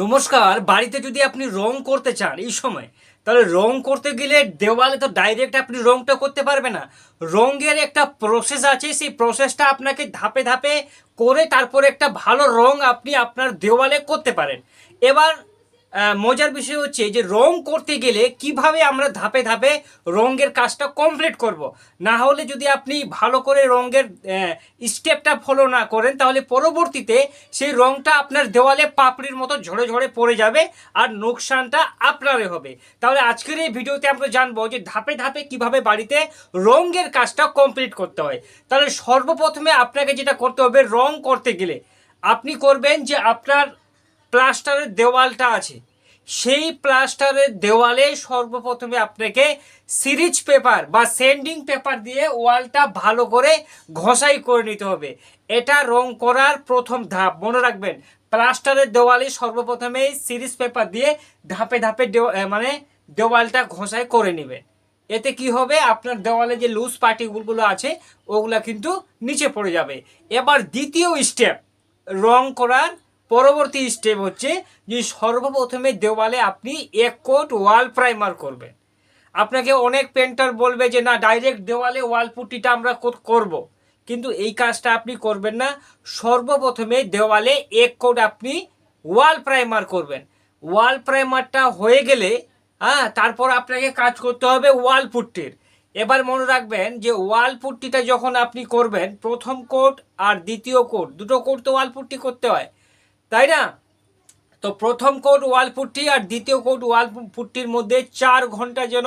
নমস্কার, বাড়িতে যদি আপনি রং করতে চান এই সময়, তাহলে রং করতে গেলে দেওয়ালে তো ডাইরেক্ট আপনি রংটা করতে পারবে না। রঙের একটা প্রসেস আছে, সেই প্রসেসটা আপনাকে ধাপে ধাপে করে তারপরে একটা ভালো রং আপনি আপনার দেওয়ালে করতে পারেন। এবার মজার বিষয় হচ্ছে যে রং করতে গেলে কীভাবে আমরা ধাপে ধাপে রঙের কাজটা কমপ্লিট করব। না হলে যদি আপনি ভালো করে রঙের স্টেপটা ফলো না করেন, তাহলে পরবর্তীতে সেই রংটা আপনার দেওয়ালে পাপড়ির মতো ঝরে ঝরে পড়ে যাবে আর নোকসানটা আপনারই হবে। তাহলে আজকের এই ভিডিওতে আমরা জানব যে ধাপে ধাপে কীভাবে বাড়িতে রঙের কাজটা কমপ্লিট করতে হয়। তাহলে সর্বপ্রথমে আপনাকে যেটা করতে হবে, রং করতে গেলে। আপনি করবেন যে আপনার প্লাস্টারের দেওয়ালটা আছে। সেই প্লাস্টারের দেওয়ালে সর্বপ্রথমে আপনাকে সিরিজ পেপার বা সেন্ডিং পেপার দিয়ে ওয়ালটা ভালো করে ঘষাই করে নিতে হবে। এটা রং করার প্রথম ধাপ। মনে রাখবেন, প্লাস্টারের দেওয়ালে সর্বপ্রথমে সিরিজ পেপার দিয়ে ধাপে ধাপে মানে দেওয়ালটা ঘষাই করে নেবেন। এতে কি হবে? আপনার দেওয়ালে যে লুজ পার্টিগুলো আছে, ওগুলা কিন্তু নিচে পড়ে যাবে। এবার দ্বিতীয় স্টেপ রং করার পরবর্তী স্টেপ হচ্ছে যে সর্বপ্রথমে দেওয়ালে আপনি এক কোট ওয়াল প্রাইমার করবেন। আপনাকে অনেক পেন্টার বলবে যে, না ডাইরেক্ট দেওয়ালে ওয়াল পুটিটা আমরা কর- করব। কিন্তু এই কাজটা আপনি করবেন না। সর্বপ্রথমে দেওয়ালে এক কোট আপনি ওয়াল প্রাইমার করবেন। ওয়াল প্রাইমারটা হয়ে গেলে হ্যাঁ তারপর আপনাকে কাজ করতে হবে ওয়াল পুট্টির। এবার মনে রাখবেন যে ওয়াল পুট্টিটা যখন আপনি করবেন, প্রথম কোট আর দ্বিতীয় কোট, দুটো কোট তো ওয়াল পুট্টি করতে হয়। তাই না? তো প্রথম কোট ওয়াল পুট্টি আর দ্বিতীয় কোট ওয়াল পুট্টির মধ্যে চার ঘণ্টা যেন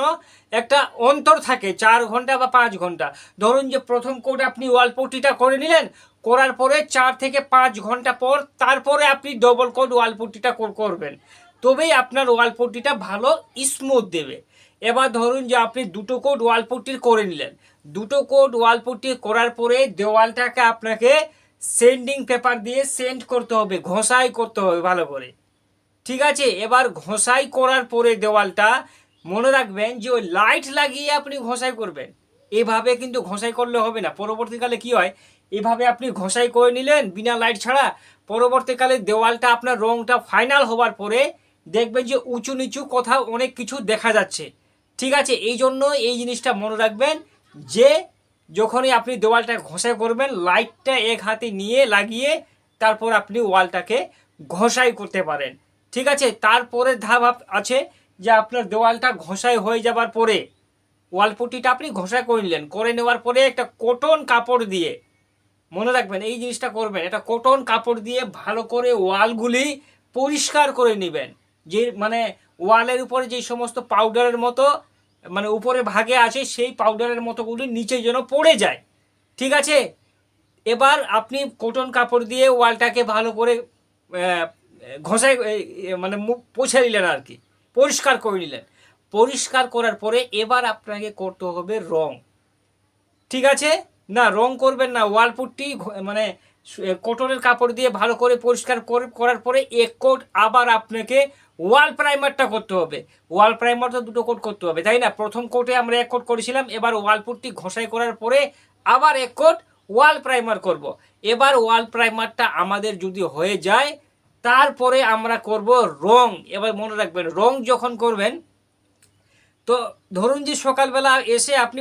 একটা অন্তর থাকে, চার ঘণ্টা বা পাঁচ ঘণ্টা। ধরুন যে প্রথম কোট আপনি ওয়াল পুট্টিটা করে নিলেন, করার পরে চার থেকে পাঁচ ঘণ্টা পর তারপরে আপনি ডবল কোট ওয়াল পুট্টিটা করবেন। তবেই আপনার ওয়াল পুট্টিটা ভালো স্মুথ দেবে। এবার ধরুন যে আপনি দুটো কোট ওয়াল পুট্টির করে নিলেন। দুটো কোট ওয়াল পুট্টি করার পরে দেওয়ালটাকে আপনাকে সেন্ডিং পেপার দিয়ে সেন্ড করতে হবে, ঘষাই করতে হবে ভালো করে। ঠিক আছে? এবার ঘষাই করার পরে দেওয়ালটা মনে রাখবেন যে ওই লাইট লাগিয়ে আপনি ঘষাই করবেন। এভাবে কিন্তু ঘষাই করলে হবে না। পরবর্তীকালে কি হয়? এভাবে আপনি ঘষাই করে নিলেন বিনা লাইট ছাড়া, পরবর্তীকালে দেওয়ালটা আপনার রংটা ফাইনাল হওয়ার পরে দেখবেন যে উঁচু নিচু কোথাও অনেক কিছু দেখা যাচ্ছে। ঠিক আছে? এই জন্য এই জিনিসটা মনে রাখবেন যে যখনই আপনি দেওয়ালটা ঘষাই করবেন, লাইটটা এক হাতে নিয়ে লাগিয়ে তারপর আপনি ওয়ালটাকে ঘষাই করতে পারেন। ঠিক আছে? তারপরে ধাপ আছে যে আপনার দেওয়ালটা ঘষাই হয়ে যাবার পরে ওয়ালপুটিটা আপনি ঘষাই করে নিলেন। করে নেওয়ার পরে একটা কটন কাপড় দিয়ে, মনে রাখবেন, এই জিনিসটা করবেন। এটা কটন কাপড় দিয়ে ভালো করে ওয়ালগুলি পরিষ্কার করে নেবেন। যে মানে ওয়ালের উপরে যে সমস্ত পাউডারের মতো মানে উপরে ভাগে আছে সেই পাউডারের মতোগুলি নিচে যেন পড়ে যায়। ঠিক আছে? এবার আপনি কটন কাপড় দিয়ে ওয়ালটাকে ভালো করে এ, মানে মুখ পোছে নিলেন আর কি। পরিষ্কার করে নিলেন। পরিষ্কার করার পরে এবার আপনাকে করতে হবে রং। ঠিক আছে? না রং করবেন না। ওয়াল পুট্টি মানে কটনের কাপড় দিয়ে ভালো করে পরিষ্কার করে, করার পরে এক কোট আবার আপনাকে ওয়াল প্রাইমারটা করতে হবে। ওয়াল প্রাইমার তো দুটো কোট করতে হবে, তাই না? প্রথম কোটে আমরা এক কোট করেছিলাম, এবার ওয়াল পুট্টি ঘষাই করার পরে আবার এক কোট ওয়াল প্রাইমার করব। এবার ওয়াল প্রাইমারটা আমাদের যদি হয়ে যায়, তারপরে আমরা করব রং। এবার মনে রাখবেন, রং যখন করবেন, তো ধরুন যে সকালবেলা এসে আপনি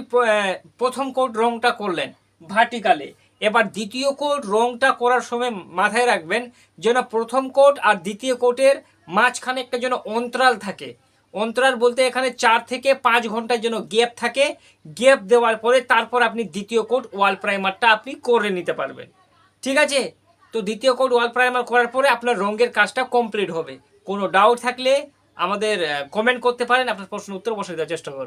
প্রথম কোট রংটা করলেন ভার্টিকালে এবার দ্বিতীয় কোট রংটা করার সময় মাথায় রাখবেন যেন প্রথম কোট আর দ্বিতীয় কোটের মাঝখানে একটা যেন অন্তরাল থাকে। অন্তরাল বলতে এখানে চার থেকে পাঁচ ঘণ্টার জন্য গ্যাপ থাকে। গ্যাপ দেওয়ার পরে তারপর আপনি দ্বিতীয় কোট ওয়াল প্রাইমারটা আপনি করে নিতে পারবেন। ঠিক আছে? তো দ্বিতীয় কোট ওয়াল প্রাইমার করার পরে আপনার রঙের কাজটা কমপ্লিট হবে। কোনো ডাউট থাকলে আমাদের কমেন্ট করতে পারেন। আপনার প্রশ্ন উত্তর বসে দেওয়ার চেষ্টা করব।